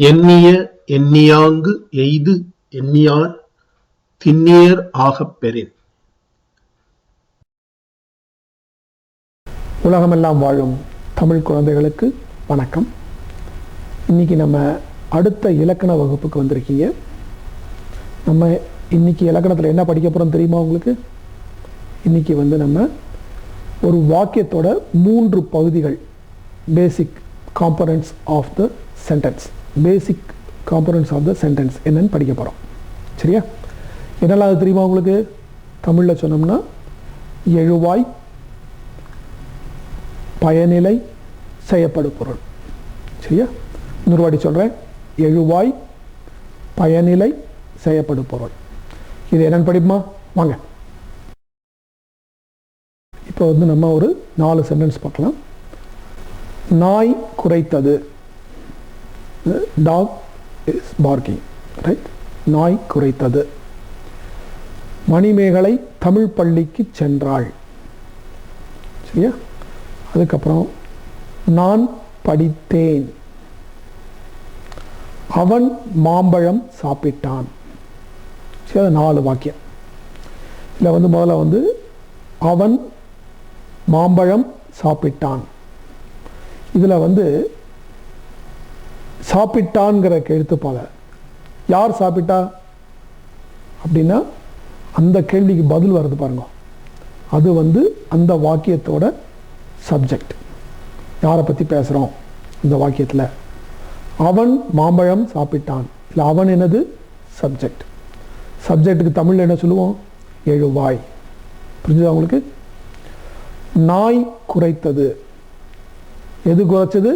எண்ணிய எண்ணியாங்கு எய்து எண்ணியார் திண்ணியர் ஆகப் பெறின். உலகமெல்லாம் வாழும் தமிழ் குழந்தைகளுக்கு வணக்கம். இன்னைக்கு நம்ம அடுத்த இலக்கண வகுப்புக்கு வந்திருக்கீங்க. நம்ம இன்றைக்கி இலக்கணத்தில் என்ன படிக்க போகிறோம் தெரியுமா உங்களுக்கு? இன்னைக்கு வந்து நம்ம ஒரு வாக்கியத்தோட மூன்று பகுதிகள் basic components of the sentence basic components of the sentence என்னன்னு படிக்க போகிறோம் சரியா? என்னெல்லாம் அது தெரியுமா உங்களுக்கு? தமிழில் சொன்னோம்னா எழுவாய் பயனிலை செய்யப்படும் பொருள். சரியா? இன்னொரு வாட்டி சொல்கிறேன் எழுவாய் பயனிலை செய்யப்படும் பொருள். இது என்னென்னு படிப்போமா? வாங்க. இப்போ வந்து நம்ம ஒரு நாலு சென்டென்ஸ் பார்க்கலாம். நாய் குறைத்தது. டாக் இஸ் பார்க்கிங் ரைட் நாய் குறைத்தது மணிமேகலை தமிழ் பள்ளிக்கு சென்றாள். சரியா? அதுக்கப்புறம் நான் படித்தேன். அவன் மாம்பழம் சாப்பிட்டான். சரி அது நாலு வாக்கியம். இதில் வந்து முதல்ல வந்து அவன் மாம்பழம் சாப்பிட்டான். இதில் வந்து சாப்பிட்டான்கிற எழுத்துப்பால யார் சாப்பிட்டா? அப்படின்னா அந்த கேள்விக்கு பதில் வருது பாருங்க. அது வந்து அந்த வாக்கியத்தோட சப்ஜெக்ட் யாரை பற்றி பேசுகிறோம் இந்த வாக்கியத்தில். அவன் மாம்பழம் சாப்பிட்டான். இல்லை அவன் என்னது? சப்ஜெக்ட் சப்ஜெக்ட்டுக்கு தமிழில் என்ன சொல்லுவோம்? எழுவாய். புரிஞ்சுதா உங்களுக்கு? நாய் குறைத்தது. எது குறைச்சது?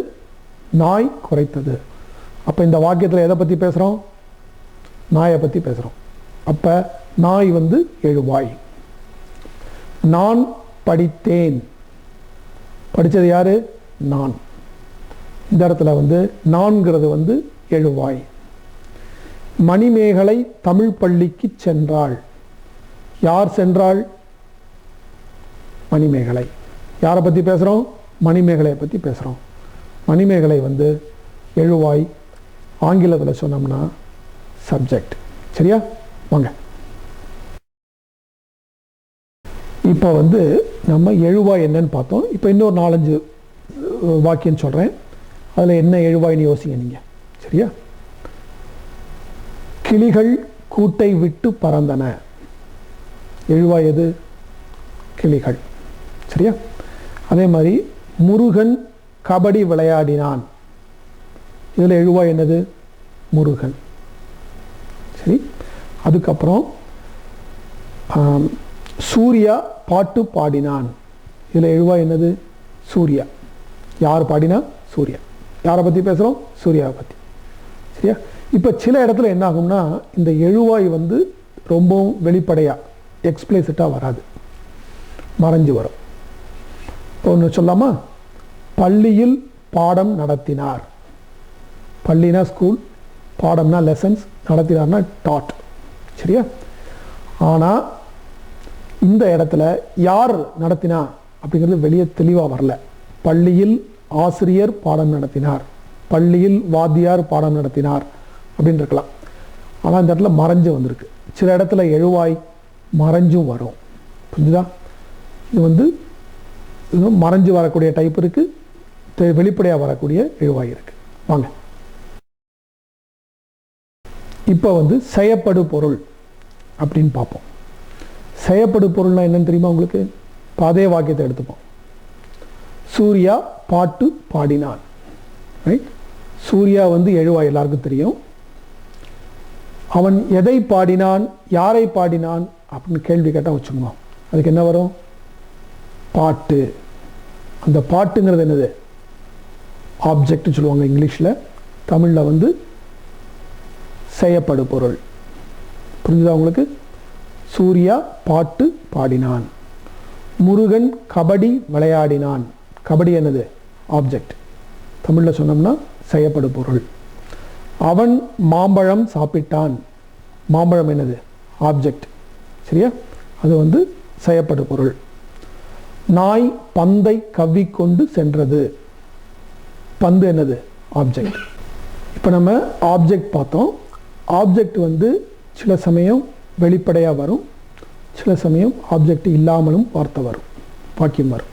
நாய் குறைத்தது. அப்போ இந்த வாக்கியத்தில் எதை பற்றி பேசுகிறோம் நாயை பற்றி பேசுகிறோம் அப்போ நாய் வந்து எழுவாய். நான் படித்தேன். படித்தது யார்? நான். இந்த இடத்துல வந்து நான்கிறது வந்து எழுவாய். மணிமேகலை தமிழ் பள்ளிக்கு சென்றாள். யார் சென்றாள்? மணிமேகலை. யாரை பற்றி பேசுகிறோம் மணிமேகலையை பற்றி பேசுகிறோம் மணிமேகலை வந்து எழுவாய் ஆங்கிலத்தில் சொன்னோம்னா சப்ஜெக்ட் சரியா? வாங்க. இப்போ வந்து நம்ம எழுவாய் என்னன்னு பார்த்தோம். இப்போ இன்னொரு நாலஞ்சு வாக்கியம் சொல்கிறேன் அதில் என்ன எழுவாய்னு யோசிங்க நீங்கள் சரியா? கிளிகள் கூட்டை விட்டு பறந்தன. எழுவாய் எது? கிளிகள். சரியா? அதே மாதிரி முருகன் கபடி விளையாடினான். இதில் எழுவாய் என்னது? முருகன். சரி? அதுக்கப்புறம் சூர்யா பாட்டு பாடினான். இதில் எழுவாய் என்னது? சூர்யா. யார் பாடினா? சூர்யா. யாரை பற்றி பேசுகிறோம்? சூர்யாவை பற்றி சரியா? இப்போ சில இடத்துல என்ன ஆகும்னா இந்த எழுவாய் வந்து ரொம்பவும் வெளிப்படையாக எக்ஸ்பிளேசிட்டாக வராது. மறைஞ்சு வரும். இப்போ ஒன்று சொல்லாமா பள்ளியில் பாடம் நடத்தினார். பள்ளினா ஸ்கூல் பாடம்னா லெசன்ஸ் நடத்தினார்னா டாட் சரியா? ஆனால் இந்த இடத்துல யார் நடத்தினா அப்படிங்கிறது வெளியே தெளிவாக வரல. பள்ளியில் ஆசிரியர் பாடம் நடத்தினார். பள்ளியில் வாத்தியார் பாடம் நடத்தினார் அப்படின்னு இருக்கலாம் ஆனால் இந்த இடத்துல மறைஞ்சு வந்திருக்கு. சில இடத்துல எழுவாய் மறைஞ்சும் வரும். புரிஞ்சுதா? இது வந்து மறைஞ்சு வரக்கூடிய டைப் இருக்குது வெளிப்படையாக வரக்கூடிய எழுவாய் இருக்குது வாங்க. இப்போ வந்து செயப்படு பொருள் அப்படின்னு பார்ப்போம். செயப்படு பொருள்னா என்னன்னு தெரியுமா உங்களுக்கு? இப்போ அதே வாக்கியத்தை எடுத்துப்போம். சூர்யா பாட்டு பாடினான். ரைட் சூர்யா வந்து எழுவா எல்லாருக்கும் தெரியும். அவன் எதை பாடினான்? யாரை பாடினான்? அப்படின்னு கேள்வி கேட்டால் வச்சுக்கோங்க. அதுக்கு என்ன வரும்? பாட்டு. அந்த பாட்டுங்கிறது என்னது? ஆப்ஜெக்ட்னு சொல்லுவாங்க இங்கிலீஷில். தமிழில் வந்து செய்யப்படு பொருள். புரிஞ்சுதா உங்களுக்கு? சூர்யா பாட்டு பாடினான். முருகன் கபடி விளையாடினான். கபடி என்னது? ஆப்ஜெக்ட் தமிழில் சொன்னோம்னா செய்யப்படு பொருள். அவன் மாம்பழம் சாப்பிட்டான். மாம்பழம் என்னது? ஆப்ஜெக்ட் சரியா? அது வந்து செய்யப்படு பொருள். நாய் பந்தை கவ்விக்கொண்டு சென்றது. பந்து என்னது? ஆப்ஜெக்ட் இப்போ நம்ம ஆப்ஜெக்ட் பார்த்தோம். ஆப்ஜெக்ட் வந்து சில சமயம் வெளிப்படையாக வரும். சில சமயம் ஆப்ஜெக்ட் இல்லாமலும் வார்த்தை வரும். வாக்கியம் வரும்.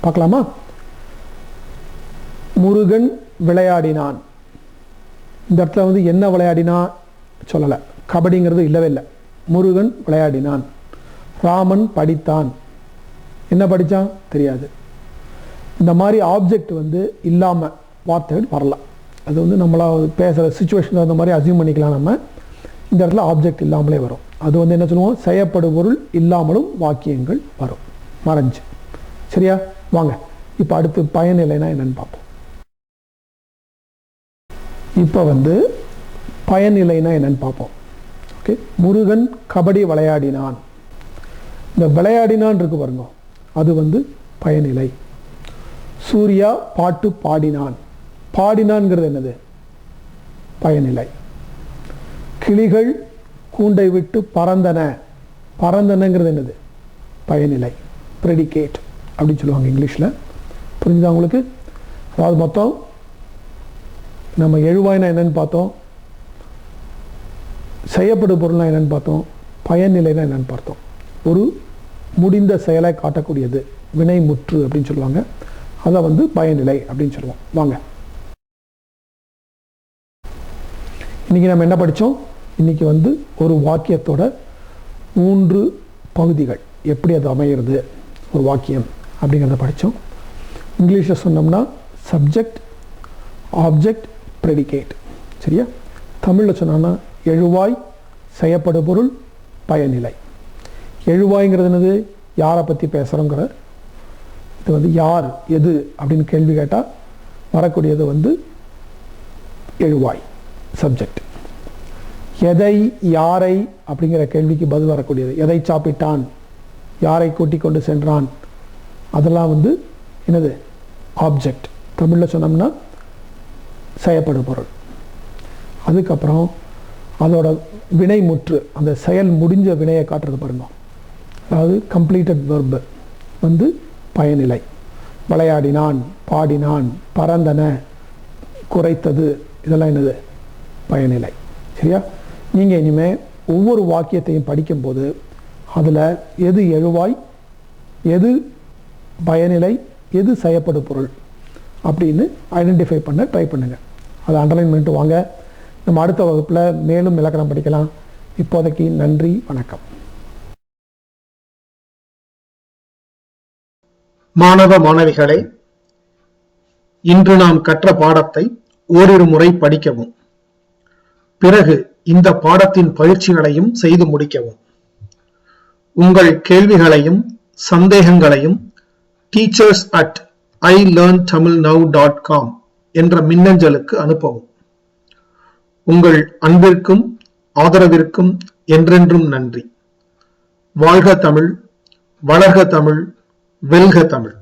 பார்க்கலாமா? முருகன் விளையாடினான். இந்த இடத்துல வந்து என்ன விளையாடினா சொல்லலை. கபடிங்கிறது இல்லவே இல்லை. முருகன் விளையாடினான். ராமன் படித்தான். என்ன படித்தான் தெரியாது. இந்த மாதிரி ஆப்ஜெக்ட் வந்து இல்லாமல் வார்த்தைகள் வரலாம் அது வந்து நம்மளா பேசுகிற சுச்சுவேஷன் அந்த மாதிரி அசியூம் பண்ணிக்கலாம் நம்ம. இந்த இடத்துல ஆப்ஜெக்ட் இல்லாமலே வரும். அது வந்து என்ன சொல்லுவோம்? செய்யப்படும் பொருள் இல்லாமலும் வாக்கியங்கள் வரும். மறைஞ்சு. சரியா? வாங்க. இப்போ அடுத்து பயனில்லைனா என்னன்னு பார்ப்போம். இப்போ வந்து பயனில்லைனா என்னன்னு பார்ப்போம். ஓகே முருகன் கபடி விளையாடினான். இந்த விளையாடினான் இருக்கு பாருங்க. அது வந்து பயனிலை. சூர்யா பாட்டு பாடினான். பாடினான்ங்கிறது என்னது? பயனிலை. கிளிகள் கூண்டை விட்டு பறந்தன. பறந்தனங்கிறது என்னது? பயனிலை. ப்ரெடிகேட் அப்படின்னு சொல்லுவாங்க இங்கிலீஷில். புரிஞ்சுதா உங்களுக்கு? அதாவது மொத்தம் நம்ம எழுவாய்னா என்னன்னு பார்த்தோம். செய்யப்படும் பொருள்னா என்னன்னு பார்த்தோம். பயனிலைனா என்னென்னு பார்த்தோம். ஒரு முடிந்த செயலை காட்டக்கூடியது. வினை முற்று அப்படின்னு சொல்லுவாங்க. அதை வந்து பயனிலை அப்படின்னு சொல்லுவோம். வாங்க. இன்றைக்கி நம்ம என்ன படித்தோம் இன்றைக்கி வந்து ஒரு வாக்கியத்தோட மூன்று பகுதிகள். எப்படி அது அமையிறது? ஒரு வாக்கியம் அப்படிங்கிறத படித்தோம் இங்கிலீஷில் சொன்னோம்னா சப்ஜெக்ட் ஆப்ஜெக்ட் ப்ரெடிகேட் சரியா? தமிழில் சொன்னோம்னா எழுவாய் செய்யப்படும் பொருள் பயனிலை. எழுவாய்ங்கிறது என்னது? யாரை பற்றி பேசுகிறோங்கிற இது வந்து யார் எது அப்படின்னு கேள்வி கேட்டால் வரக்கூடியது வந்து எழுவாய். சப்ஜெக்ட் எதை யாரை அப்படிங்கிற கேள்விக்கு பதில் வரக்கூடியது. எதை சாப்பிட்டான்? யாரை கூட்டிக் கொண்டு சென்றான்? அதெல்லாம் வந்து என்னது? ஆப்ஜெக்ட் தமிழில் சொன்னோம்னா செய்யப்படும் பொருள். அதுக்கப்புறம் அதோட வினை முற்று அந்த செயல் முடிஞ்ச வினையை காட்டுறது பாருங்க. அதாவது கம்ப்ளீட்டட் வெர்பு வந்து பயனிலை. விளையாடினான் பாடினான் பறந்தன குறைத்தது. இதெல்லாம் என்னது? பயனிலை சரியா? நீங்கள் இனிமேல் ஒவ்வொரு வாக்கியத்தையும் படிக்கும்போது அதில் எது எழுவாய் எது பயனிலை எது செய்யப்படும் பொருள் அப்படின்னு ஐடென்டிஃபை பண்ண ட்ரை பண்ணுங்கள் அதை அண்டர்லைன் பண்ணிட்டு வாங்க. நம்ம அடுத்த வகுப்பில் மேலும் இலக்கணம் படிக்கலாம். இப்போதைக்கு நன்றி வணக்கம். மாணவ மாணவிகளை இன்று நாம் கற்ற பாடத்தை ஓரிரு முறை படிக்கவும். பிறகு இந்த பாடத்தின் பயிற்சிகளையும் செய்து முடிக்கவும். உங்கள் கேள்விகளையும் சந்தேகங்களையும் teachers at I learn Tamil now dot com என்ற மின்னஞ்சலுக்கு அனுப்பவும். உங்கள் அன்பிற்கும் ஆதரவிற்கும் என்றென்றும் நன்றி. வாழ்க தமிழ் வளர்க தமிழ் வெல்க தமிழ்.